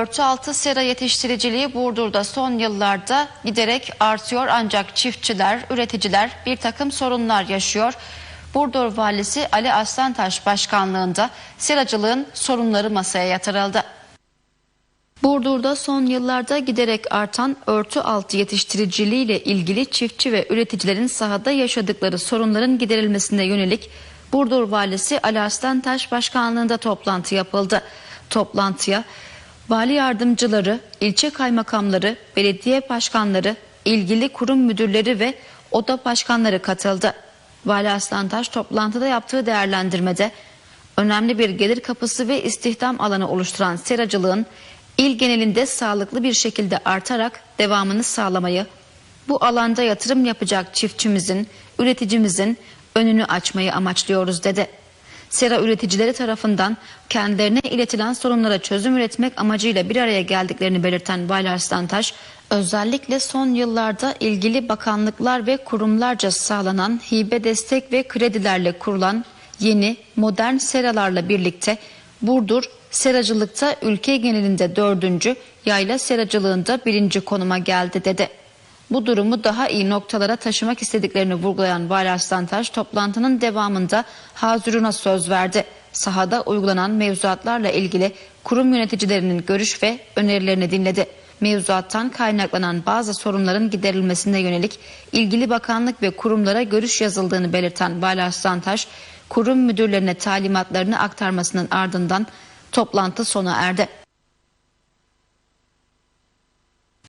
Örtü altı sera yetiştiriciliği Burdur'da son yıllarda giderek artıyor ancak çiftçiler, üreticiler bir takım sorunlar yaşıyor. Burdur Valisi Ali Aslantaş başkanlığında seracılığın sorunları masaya yatırıldı. Burdur'da son yıllarda giderek artan örtü altı yetiştiriciliği ile ilgili çiftçi ve üreticilerin sahada yaşadıkları sorunların giderilmesine yönelik Burdur Valisi Ali Aslantaş başkanlığında toplantı yapıldı. Toplantıya vali yardımcıları, ilçe kaymakamları, belediye başkanları, ilgili kurum müdürleri ve oda başkanları katıldı. Vali Aslantaş toplantıda yaptığı değerlendirmede önemli bir gelir kapısı ve istihdam alanı oluşturan seracılığın il genelinde sağlıklı bir şekilde artarak devamını sağlamayı, bu alanda yatırım yapacak çiftçimizin, üreticimizin önünü açmayı amaçlıyoruz dedi. Sera üreticileri tarafından kendilerine iletilen sorunlara çözüm üretmek amacıyla bir araya geldiklerini belirten Vali Arslantaş, özellikle son yıllarda ilgili bakanlıklar ve kurumlarca sağlanan hibe destek ve kredilerle kurulan yeni modern seralarla birlikte Burdur seracılıkta ülke genelinde dördüncü, yayla seracılığında birinci konuma geldi dedi. Bu durumu daha iyi noktalara taşımak istediklerini vurgulayan Vali Arslantaş toplantının devamında hazırına söz verdi. Sahada uygulanan mevzuatlarla ilgili kurum yöneticilerinin görüş ve önerilerini dinledi. Mevzuattan kaynaklanan bazı sorunların giderilmesine yönelik ilgili bakanlık ve kurumlara görüş yazıldığını belirten Vali Arslantaş, kurum müdürlerine talimatlarını aktarmasının ardından toplantı sona erdi.